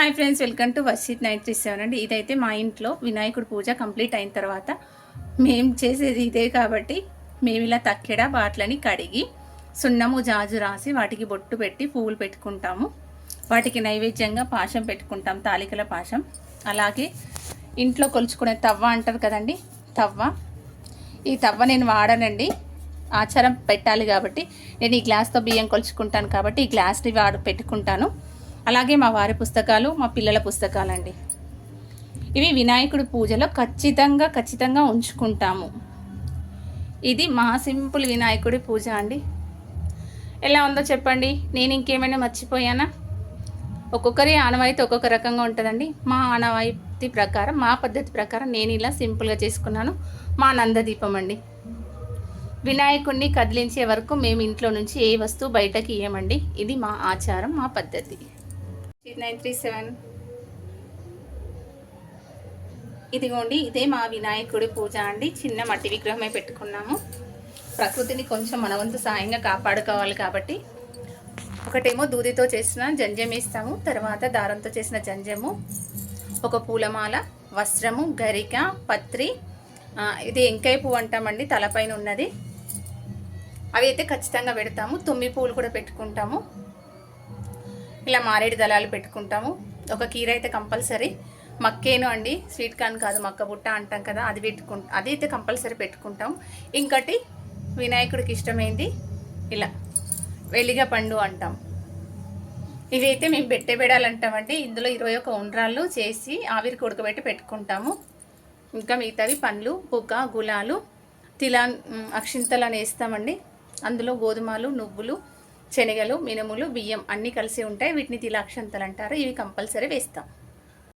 Hi friends welcome to Varshith nine three seven అండి. ఇదైతే మా ఇంట్లో వినాయకుడు పూజ కంప్లీట్ అయిన తర్వాత మేము చేసేది ఇదే కాబట్టి మేము ఇలా తక్కెడ బాట్లని కడిగి సున్నము జాజు రాసి వాటికి బొట్టు పెట్టి పువ్వులు పెట్టుకుంటాము. వాటికి నైవేద్యంగా పాశం పెట్టుకుంటాం తాలికల పాశం. అలాగే ఇంట్లో కొలుచుకునే తవ్వ అంటారు కదండి తవ్వ. ఈ తవ్వ నేను వాడనండి. ఆచారం పెట్టాలి కాబట్టి. నేను ఈ గ్లాస్తో బియ్యం కొలుచుకుంటాను కాబట్టి ఈ గ్లాస్ని వాడు పెట్టుకుంటాను. అలాగే మా వారి పుస్తకాలు మా పిల్లల పుస్తకాలండి. ఇవి వినాయకుడి పూజలో ఖచ్చితంగా ఖచ్చితంగా ఉంచుకుంటాము. ఇది మా సింపుల్ వినాయకుడి పూజ అండి. ఎలా ఉందో చెప్పండి. నేను ఇంకేమైనా మర్చిపోయానా? ఒక్కొక్కరి ఆనవాయితీ ఒక్కొక్క రకంగా ఉంటుందండి. మా ఆనవాయితీ ప్రకారం మా పద్ధతి ప్రకారం నేను ఇలా సింపుల్గా చేసుకున్నాను. మా నందదీపం అండి. వినాయకుడిని కదిలించే వరకు మేము ఇంట్లో నుంచి ఏ వస్తువు బయటకి ఇయ్యమండి. ఇది మా ఆచారం మా పద్ధతి. నైన్ త్రీ సెవెన్ ఇదిగోండి ఇదే మా వినాయకుడి పూజ అండి. చిన్న మట్టి విగ్రహమే పెట్టుకున్నాము. ప్రకృతిని కొంచెం మన వంతు సాయంగా కాపాడుకోవాలి కాబట్టి. ఒకటేమో దూదితో చేసిన జంజం ఇస్తాము తర్వాత దారంతో చేసిన జంజము ఒక పూలమాల వస్త్రము గరిక పత్రి ఇది ఎంకాయ పువ్వు అంటామండి తలపైన ఉన్నది. అవి అయితే ఖచ్చితంగా పెడతాము. తుమ్మి పువ్వులు కూడా పెట్టుకుంటాము. ఇలా మారేడు దళాలు పెట్టుకుంటాము. ఒక కీర అయితే కంపల్సరీ. మక్కేను అండి. స్వీట్ కార్న్ కాదు మక్క బుట్ట అంటాం కదా అది పెట్టుకుంటాం అది అయితే కంపల్సరీ పెట్టుకుంటాం. ఇంకటి వినాయకుడికి ఇష్టమైంది ఇలా వెలిగ పండు అంటాం ఇవైతే మేము పెట్టే బెడాలంటామండి ఇందులో ఇరవై ఒక ఉండ్రాళ్ళు చేసి ఆవిరి ఉడకబెట్టి పెట్టుకుంటాము. ఇంకా మిగతావి పండ్లు బుగ్గ గులాలు తిలా అక్షింతలు అని వేస్తామండి అందులో గోధుమలు నువ్వులు శనగలు మినుములు బియ్యం అన్నీ కలిసి ఉంటాయి. వీటిని తిలాక్షంతలు అంటారు. ఇవి కంపల్సరీ వేస్తాం.